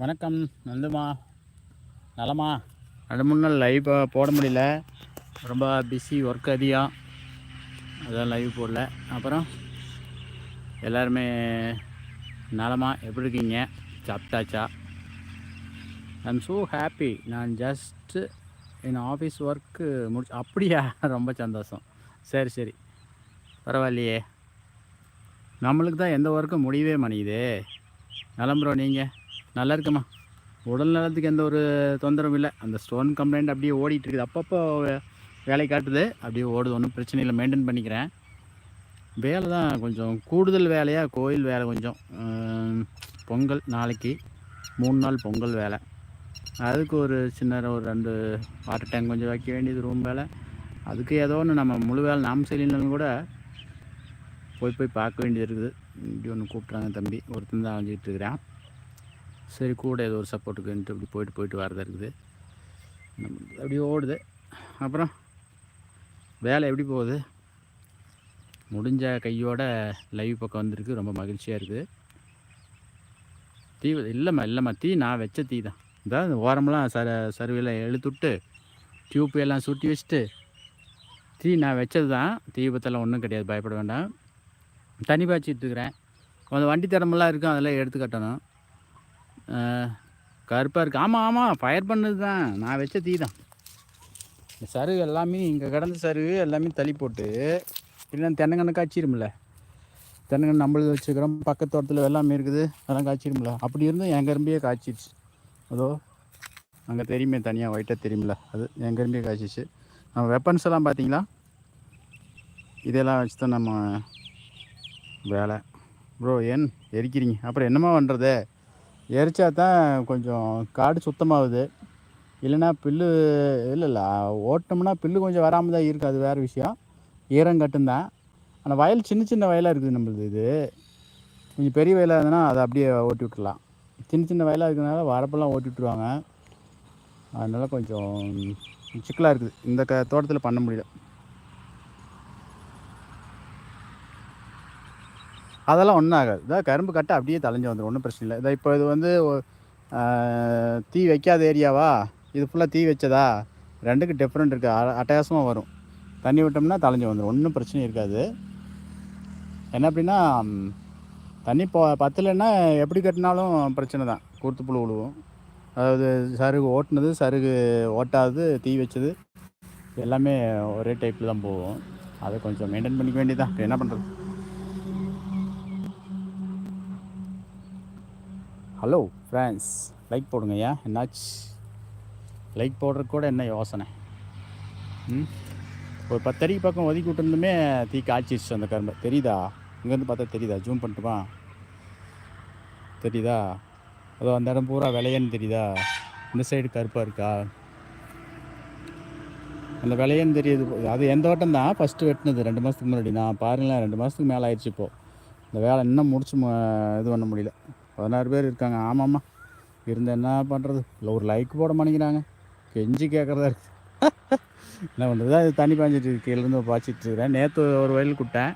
வணக்கம் நந்துமா. நலமா? ரெண்டு மூணு நாள் லைவ் போட முடியல. ரொம்ப பிஸி ஒர்க் அதிகம். அதான் லைவ் போடல. அப்புறம் எல்லாருமே நலமா? எப்படி இருக்கீங்க? சாப்பிட்டாச்சா? ஐம் ஸோ ஹாப்பி நான் ஜஸ்ட்டு என் ஆஃபீஸ் ஒர்க்கு முடிச்சு அப்படியா? ரொம்ப சந்தோஷம். சரி சரி. பரவாயில்லையே. நம்மளுக்கு தான் எந்த ஒர்க்கும் முடியவே மாட்டேங்குதே. நலம் ப்ரோ நீங்கள் நல்லா இருக்குமா உடல் நலத்துக்கு எந்த ஒரு தொந்தரவும் இல்லை. அந்த ஸ்டோன் கம்ப்ளைண்ட் அப்படியே ஓடிட்டு இருக்குது அப்பப்போ வே- வேலை காட்டுது. அப்படியே ஓடுது. ஒன்றும் பிரச்சனை இல்லை. மெயின்டைன் பண்ணிக்கிறேன். வேலை தான் கொஞ்சம். கூடுதல் வேலையாக கோயில் வேலை கொஞ்சம். பொங்கல் நாளைக்கு. மூணு நாள் பொங்கல் வேலை. அதுக்கு ஒரு சின்ன ஒரு ரெண்டு வாட்டர் டேங்க் கொஞ்சம் வைக்க வேண்டியது ரூம் வேலை. அதுக்கு ஏதோ ஒன்று நம்ம முழு வேலை நாம் செய்யலைனாலும் கூட போய் போய் பார்க்க வேண்டியது இருக்குது. இப்படி ஒன்று கூப்பிட்றாங்க தம்பி. ஒருத்தன் தான் அலைஞ்சிட்டு இருக்கிறான். சரி கூட ஏதோ ஒரு சப்போர்ட்டுக்குன்ட்டு இப்படி போயிட்டு போயிட்டு வரதா இருக்குது. அப்படியே ஓடுது. அப்புறம் வேலை எப்படி போகுது? முடிஞ்ச கையோட லைவ் பக்கம் வந்திருக்கு. ரொம்ப மகிழ்ச்சியாக இருக்குது. தீ இல்லைம்மா இல்லைம்மா தீ நான் வச்ச தீ தான். இதான் இந்த ஓரமெல்லாம் சர சருவியில் எழுத்துட்டு டியூப் எல்லாம் சுட்டி வச்சுட்டு தீ நான் வச்சது தான். தீபத்தெல்லாம் ஒன்றும் கிடையாது. பயப்பட வேண்டாம். தனி பாய்ச்சி எடுத்துக்கிறேன் கொஞ்சம் வண்டி திறமெல்லாம் இருக்கும். அதெல்லாம் எடுத்து கட்டணும். கருப்பாக இருக்குது ஆமாம் ஆமாம் ஃபயர் பண்ணது தான் நான் வச்ச தீ தான் இந்த சருகு எல்லாமே இங்கே கிடந்த சருகு எல்லாமே தள்ளி போட்டு இல்லைன்னா தென்னங்கன்று காய்ச்சிருமில்ல தென்னங்கன்று நம்மளது வச்சுக்கிறோம் பக்கத்து தோட்டத்தில் எல்லாமே இருக்குது அதெல்லாம் காய்ச்சிருமில்ல அப்படி இருந்தும் என் கரும்பியே காய்ச்சிருச்சு. அதோ அங்கே தெரியுமே தனியாக ஒயிட்டாக தெரியுமில்ல அது என் கரும்பியே காய்ச்சிச்சு. நம்ம வெப்பன்ஸ் எல்லாம் பார்த்தீங்களா இதெல்லாம் வச்சு தான் நம்ம வேலை. ப்ரோ ஏன் எரிக்கிறீங்க? அப்புறம் என்னம்மா பண்ணுறது எரிச்சா தான் கொஞ்சம் காடு சுத்தமாகுது. இல்லைன்னா புல்லு இல்லை இல்லை ஓட்டோம்னா புல்லு கொஞ்சம் வராமல் தான் இருக்குது அது வேறு விஷயம். ஈரம் கட்டுந்தான் ஆனால் வயல் சின்ன சின்ன வயலாக இருக்குது நம்மளுது இது. கொஞ்சம் பெரிய வயலாக இருந்ததுன்னா அதை அப்படியே ஓட்டி விட்டுலாம் சின்ன சின்ன வயலாக இருக்கிறதுனால வரப்பெல்லாம் ஓட்டி விட்டுருவாங்க. அதனால் கொஞ்சம் சிக்கலாக இருக்குது. இந்த க தோட்டத்தில் பண்ண முடியல. அதெல்லாம் ஒன்றும் ஆகாது. இதான் கரும்பு கட்டை அப்படியே தலைஞ்சு வந்துடும் ஒன்றும் பிரச்சனை இல்லை. இதை இப்போ இது வந்து தீ வைக்காத ஏரியாவா இது ஃபுல்லாக தீ வச்சதா? ரெண்டுக்கு டிஃப்ரெண்ட் இருக்குது அ அட்டகாசமாக வரும். தண்ணி விட்டோம்னா தலைஞ்சு வந்துடும் ஒன்றும் பிரச்சனை இருக்காது. என்ன அப்படின்னா தண்ணி போ பத்தலைன்னா எப்படி கட்டினாலும் பிரச்சனை தான். கூர்த்து புழு விழுவும் அதாவது சருகு ஓட்டினது சருகு ஓட்டாதது தீ வச்சது எல்லாமே ஒரே டைப்பில் தான் போகும். அதை கொஞ்சம் மெயின்டைன் பண்ணிக்க வேண்டியதான் என்ன பண்ணுறது ஹலோ ஃப்ரெண்ட்ஸ் லைக் போடுங்க ஏன்? என்னாச்சு? லைக் போடுறதுக்கு கூட என்ன யோசனை? ம்? ஒரு பத்தடிக்கு பக்கம் ஒதுக்கி விட்டுருந்துமே தீ காய்ச்சிருச்சு அந்த கரும்பு. தெரியுதா? இங்கேருந்து பார்த்தா தெரியுதா? ஜூம் பண்ணட்டுமா தெரியுதா? அதோ அந்த இடம் பூரா விளையன்னு தெரியுதா? இந்த சைடு கருப்பாக இருக்கா? அந்த விளையன்னு தெரியுது. அது எந்த வட்டம் தான்? ஃபஸ்ட்டு வெட்டினது. ரெண்டு மாதத்துக்கு முன்னாடி. நான் பாருங்களேன் ரெண்டு மாதத்துக்கு மேலே ஆயிடுச்சு இப்போது இந்த வேலை இன்னும் முடிச்சு மு- இது பண்ண முடியல. பதினாறு பேர் இருக்காங்க. ஆமாம்மா. இருந்து என்ன பண்ணுறது இல்லை ஒரு லைக் போட மாட்டேங்கிறாங்க. கெஞ்சி கேட்குறதா இருக்குது என்ன பண்ணுறது அது தண்ணி பாய்ஞ்சிட்டு இருக்கு. கீழேருந்து பாய்ச்சிட்டு இருக்கிறேன். நேற்று ஒரு வயல் குட்டேன்.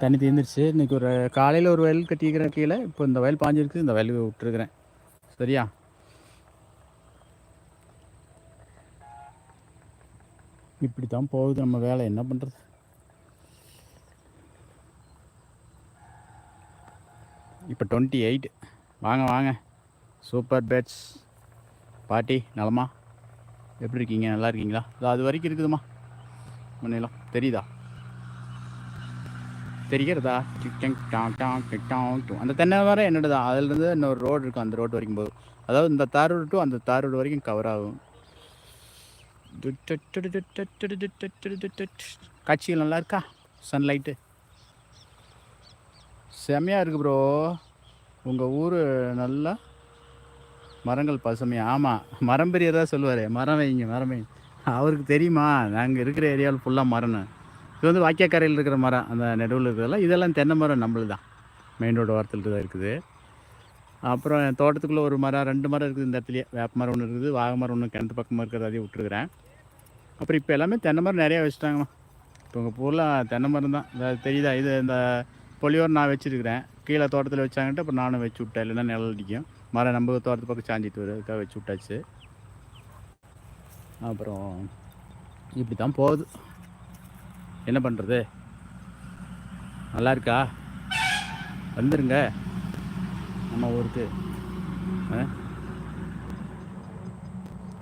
தண்ணி தீர்ந்துருச்சு இன்றைக்கி ஒரு காலையில் ஒரு வயல் கட்டிக்கிறேன் கீழே. இப்போ இந்த வயல் பாஞ்சிருக்கு இந்த வயல் விட்டுருக்குறேன். சரியா? இப்படி தான் போகுது நம்ம வேலை. என்ன பண்ணுறது இப்போ டுவெண்ட்டி எயிட் வாங்க வாங்க சூப்பர் பேட்ஸ் பாட்டி நலமா எப்படி இருக்கீங்க நல்லா இருக்கீங்களா இல்லை அது வரைக்கும் இருக்குதுமா முன்னிலாம் தெரியுதா தெரிகிறதா டாங் டாங் அந்த தென்னை வர என்னோட அதுலேருந்து இன்னொரு ரோடு இருக்கும் அந்த ரோடு வரைக்கும் போது அதாவது இந்த தார் ரோடு டு அந்த தார் ரோடு வரைக்கும் கவர் ஆகும் காட்சிகள் நல்லா இருக்கா சன்லைட்டு செம்மையாக இருக்குது ப்ரோ உங்கள் ஊர் நல்லா மரங்கள் பசுமையா? ஆமாம் மரம் பெரியதாக சொல்லுவார். மரம் வைங்க மரம் வைங்க. அவருக்கு தெரியுமா? நாங்கள் இருக்கிற ஏரியாவில் ஃபுல்லாக மரம்னு இது வந்து வாக்கியக்கரையில் இருக்கிற மரம் அந்த நடுவில் இருக்கிறதெல்லாம். இதெல்லாம் தென்னை மரம் நம்மளுது தான். மெயின் ரோடு ஓரத்தில் தான் இருக்குது. அப்புறம் என் தோட்டத்துக்குள்ளே ஒரு மரம் ரெண்டு மரம் இருக்குது இந்த இடத்துலையே. வேப்ப மரம் ஒன்று இருக்குது வாக மரம் ஒன்று கிணத்து பக்கமாக இருக்கிறது அதையும் விட்டுருக்குறேன். அப்புறம் இப்போ எல்லாமே தென்னை மரம் நிறையா வச்சுட்டாங்கம்மா. இப்போ உங்கள் பூரில் தென்னை மரம் தான். தெரியுதா? இது இந்த பொலியோர் நான் வச்சுருக்கிறேன். கீழே தோட்டத்தில் வச்சாங்கன்ட்டு அப்புறம் நானும் வச்சு விட்டேன். இல்லைன்னா நிழல் அடிக்கும். மரம் நம்ம தோட்டத்து பக்கம் சாஞ்சிட்டு வருதுக்காக வச்சு விட்டாச்சு. அப்புறம் இப்படி தான் போகுது. என்ன பண்ணுறது நல்லா இருக்கா? வந்துருங்க. நம்ம ஊருக்கு. ஆ?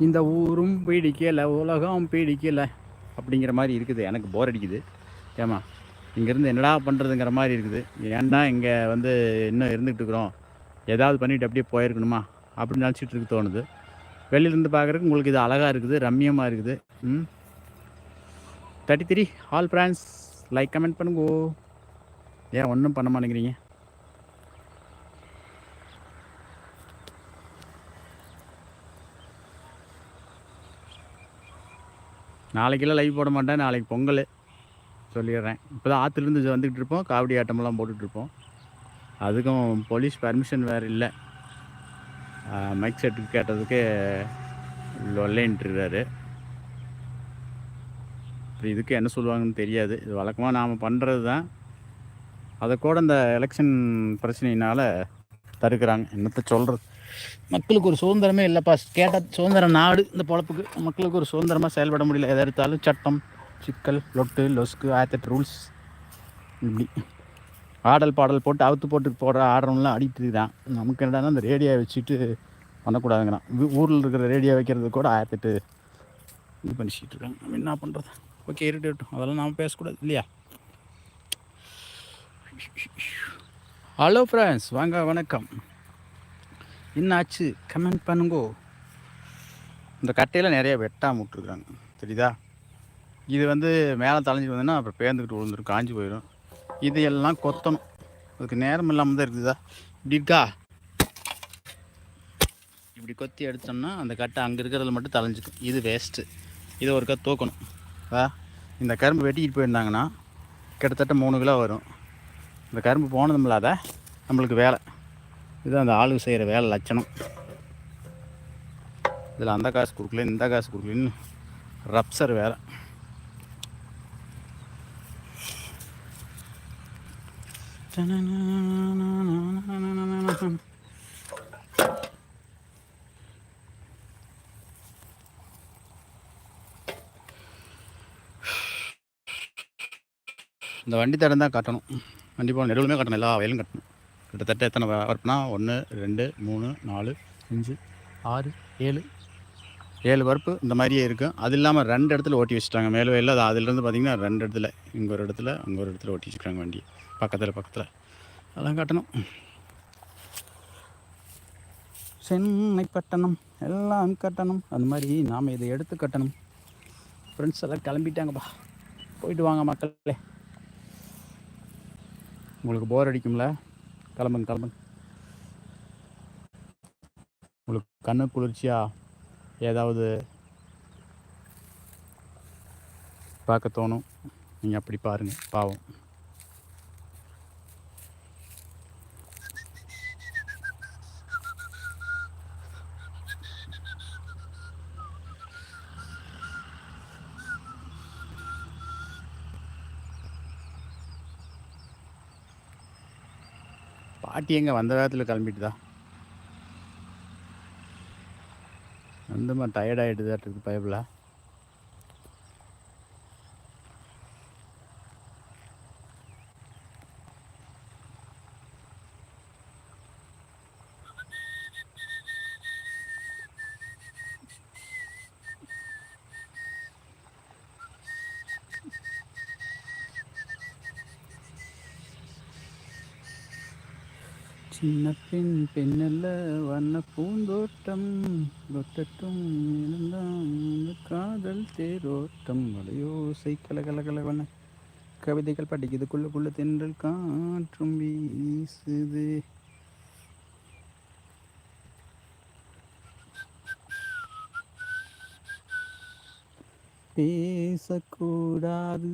இந்த ஊரும் பீடிக்கலை உலகம் பீடிக்கலை அப்படிங்கிற மாதிரி இருக்குது. எனக்கு போர் அடிக்குது. ஏமா இங்கேருந்து என்னடா பண்ணுறதுங்கிற மாதிரி இருக்குது. ஏன்டா இங்கே வந்து இன்னும் இருந்துகிட்டு இருக்கிறோம். ஏதாவது பண்ணிட்டு அப்படியே போயிருக்கணுமா? அப்படின்னு நினச்சிட்டு இருக்கு தோணுது. வெளியிலேருந்து பார்க்குறதுக்கு உங்களுக்கு இது அழகாக இருக்குது ரம்மியமாக இருக்குது. ம். Thirty three all friends like comment பண்ணுங்க. ஏன் ஒன்றும் பண்ண மாட்டேங்கிறீங்க? நாளைக்கெல்லாம் லைவ் போட மாட்டேன் நாளைக்கு பொங்கல். சொல்லிடுறேன். இப்போ தான் ஆற்றுலேருந்து வந்துக்கிட்டு இருப்போம். காவடி ஆட்டமெல்லாம் போட்டுட்ருப்போம் அதுக்கும் போலீஸ் பர்மிஷன் வேறு இல்லை. மைக் செட்டுக்கு கேட்டதுக்கு லொல்லேன்ட்டுருக்காரு இப்போ இதுக்கு என்ன சொல்லுவாங்கன்னு தெரியாது. இது வழக்கமாக நாம் பண்ணுறது தான். அதை கூட இந்த எலெக்ஷன் பிரச்சனையினால் தடுக்கிறாங்க. என்னத்தை சொல்கிறது மக்களுக்கு ஒரு சுதந்திரமே இல்லைப்பா. கேட்ட சுதந்திர நாடு இந்த பொழப்புக்கு. மக்களுக்கு ஒரு சுதந்திரமாக செயல்பட முடியல. எதை எடுத்தாலும் சட்டம் சிக்கல் லொட்டு லொஸ்க்கு ஆயிரத்தெட்டு ரூல்ஸ் இப்படி. ஆடல் பாடல் போட்டு அவுத்து போட்டு போடுற ஆடுறவங்களாம் அடிக்கிறது தான் நமக்கு என்னடானா அந்த ரேடியோ வச்சுட்டு பண்ணக்கூடாதுங்கிறான். ஊரில் இருக்கிற ரேடியோ வைக்கிறது கூட ஆயிரத்தெட்டு இது பண்ணிச்சிட்டு இருக்காங்க. நம்ம என்ன பண்ணுறது ஓகே இருட்டு அதெல்லாம் நாம் பேசக்கூடாது இல்லையா? ஹலோ ஃப்ரெண்ட்ஸ் வாங்க வணக்கம். என்னாச்சு? கமெண்ட் பண்ணுங்கோ. இந்த கட்டையில் நிறைய வெட்டாம விட்டுருக்காங்க தெரியுதா? இது வந்து மேலே தலைஞ்சி வந்ததுன்னா அப்புறம் பேர்ந்துக்கிட்டு விழுந்துடும் காஞ்சி போயிடும் இது எல்லாம் கொத்தணும். அதுக்கு நேரம் இல்லாமல் தான் இருக்குதா இப்படி இருக்கா? இப்படி கொத்தி எடுத்தோம்னா அந்த கட்டை அங்கே இருக்கிறதுல மட்டும் தலைஞ்சிக்கும். இது வேஸ்ட்டு இதை ஒருக்கா தூக்கணும். வா. இந்த கரும்பு வெட்டிக்கிட்டு போயிருந்தாங்கன்னா கிட்டத்தட்ட மூணு கிலோ வரும். இந்த கரும்பு போனதும் இல்லாத நம்மளுக்கு வேலை. இது அந்த ஆளுக்கு செய்கிற வேலை லட்சணம். இதில் அந்த காசு கொடுக்கல இந்த காசு கொடுக்கலன்னு ரப்சர் வேலை. இந்த வண்டி தடம் தான் கட்டணும். வண்டி போன நெடுவுலுமே கட்டணும். எல்லா வயலும் கட்டணும். கிட்டத்தட்ட எத்தனை வரப்புனா ஒன்று ரெண்டு மூணு நாலு அஞ்சு ஆறு ஏழு. ஏழு பருப்பு இந்த மாதிரியே இருக்கும் அது இல்லாமல் ரெண்டு இடத்துல ஓட்டி வச்சுட்டாங்க. மேலே வயலில் அது அதுலேருந்து பார்த்தீங்கன்னா ரெண்டு இடத்துல இங்கே ஒரு இடத்துல அங்கே ஒரு இடத்துல ஓட்டி வச்சுருக்காங்க வண்டியை. பக்கத்தில் பக்கத்தில். அதெல்லாம் கட்டணும். சென்னை கட்டணம் எல்லாம் கட்டணம். அந்த மாதிரி நாம் இதை எடுத்து கட்டணும். ஃப்ரெண்ட்ஸ் எல்லாம் கிளம்பிட்டாங்கப்பா. போயிட்டு வாங்க மக்களே. உங்களுக்கு போர் அடிக்கும்ல? கிளம்புங்க கிளம்புங்க. உங்களுக்கு கண்ணு குளிர்ச்சியா? ஏதாவது பார்க்க தோணும்? நீங்கள் அப்படி பாருங்கள் பாவம். பாட்டி எங்கே வந்த வேகத்தில் கிளம்பிட்டுதா. வந்துமா டயர்டாகிட்டு தான் இருக்குது பயபில் சின்ன பெண் பெண்ணல்ல வண்ண பூந்தோட்டம் தொட்டட்டும் இருந்தான் காதல் தேரோட்டம். மலையோசை கல வண்ண கவிதைகள் படிக்குதுக்குள்ளுக்குள்ள தென்றல் காற்றும் வீசுது. பேசக்கூடாது.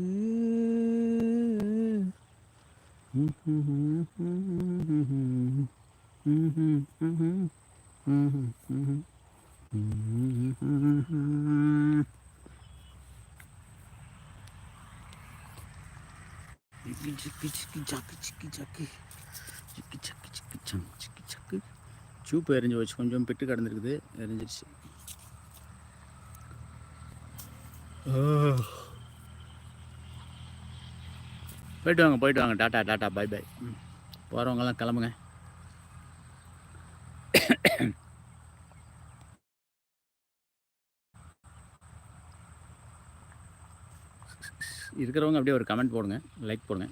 சூப்பு எரிஞ்சு வச்சு கொஞ்சம் பிட்டு கடந்துருக்குது. எரிஞ்சிருச்சு. போயிட்டு வாங்க போயிட்டு வாங்க. டாட்டா டாட்டா பை பை போகிறவங்கெல்லாம் கிளம்புங்க. இருக்கிறவங்க அப்படியே ஒரு கமெண்ட் போடுங்க லைக் போடுங்க.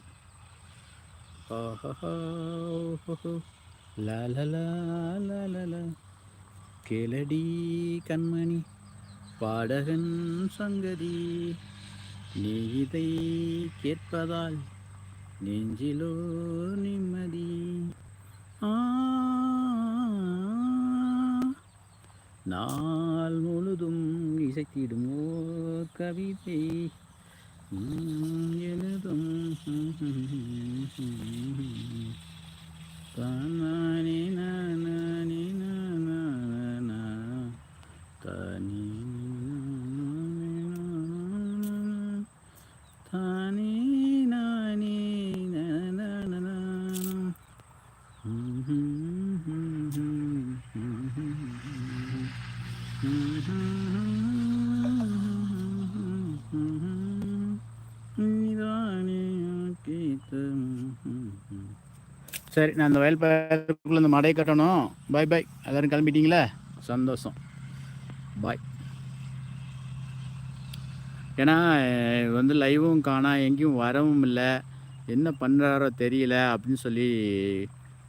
கேளடி கண்மணி பாடகன் சங்கதி. நீ இதை கேட்பதால் நெஞ்சிலோ நிம்மதி. நாள் முழுதும் இசைத்திடுமோ கவிதை. எழுதும் தானே நானே நானா சரி நான் அந்த வயல் பயிருக்குள்ள இந்த மடையை கட்டணும். பை பாய் எல்லாரும் கிளம்பிட்டீங்களே? சந்தோஷம். பாய் ஏன்னா வந்து லைவும் காணா எங்கேயும் வரவும் இல்லை. என்ன பண்ணுறாரோ தெரியல அப்படின்னு சொல்லி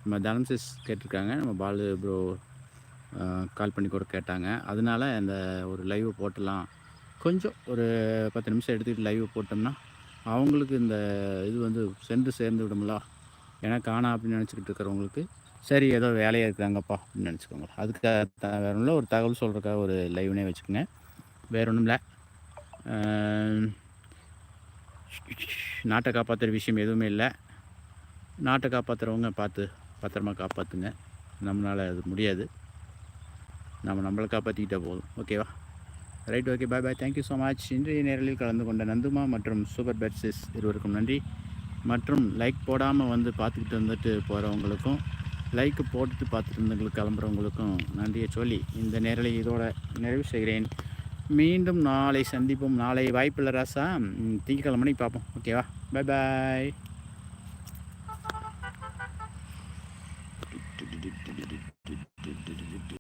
நம்ம தனம்சிஸ் கேட்டிருக்காங்க. நம்ம பாலு ப்ரோ கால் பண்ணி கூட கேட்டாங்க. அதனால அந்த ஒரு லைவ் போட்டுடலாம். கொஞ்சம் ஒரு பத்து நிமிஷம் எடுத்துக்கிட்டு லைவ் போட்டோம்னா அவங்களுக்கு இந்த இது வந்து சென்று சேர்ந்து விடும்ல. ஏன்னா காணா அப்படின்னு நினச்சிக்கிட்டு இருக்கிறவங்களுக்கு சரி ஏதோ வேலையாக இருக்காங்கப்பா அப்படின்னு நினச்சிக்கோங்க. அதுக்காக த- வேற ஒன்றும் ஒரு தகவல் சொல்கிறக்காக ஒரு லைவ்னே வச்சுக்கோங்க. வேற ஒன்றும் இல்லை. நாட்டை காப்பாற்றுற விஷயம் எதுவுமே இல்லை. நாட்டை காப்பாற்றுறவங்க பார்த்து பத்திரமா காப்பாற்றுங்க நம்மளால் அது முடியாது. நம்ம நம்மளை காப்பாற்றிக்கிட்டே போதும். ஓகேவா right okay bye bye thank you so much இன்றைய நேரலில் கலந்து கொண்ட நந்துமா மற்றும் சூப்பர் பெட்ஸிஸ் இருவருக்கும் நன்றி. மற்றும் லைக் போடாமல் வந்து பார்த்துக்கிட்டு வந்துட்டு போகிறவங்களுக்கும் லைக் போட்டுட்டு பார்த்துட்டு இருந்தவங்களுக்கு கிளம்புறவங்களுக்கும் நன்றியை சொல்லி இந்த நேரலை இதோட நிறைவு செய்கிறேன். மீண்டும் நாளை சந்திப்போம். நாளை வாய்ப்பில்லை ராசா. ம், பார்ப்போம். ஓகேவா பை பாய்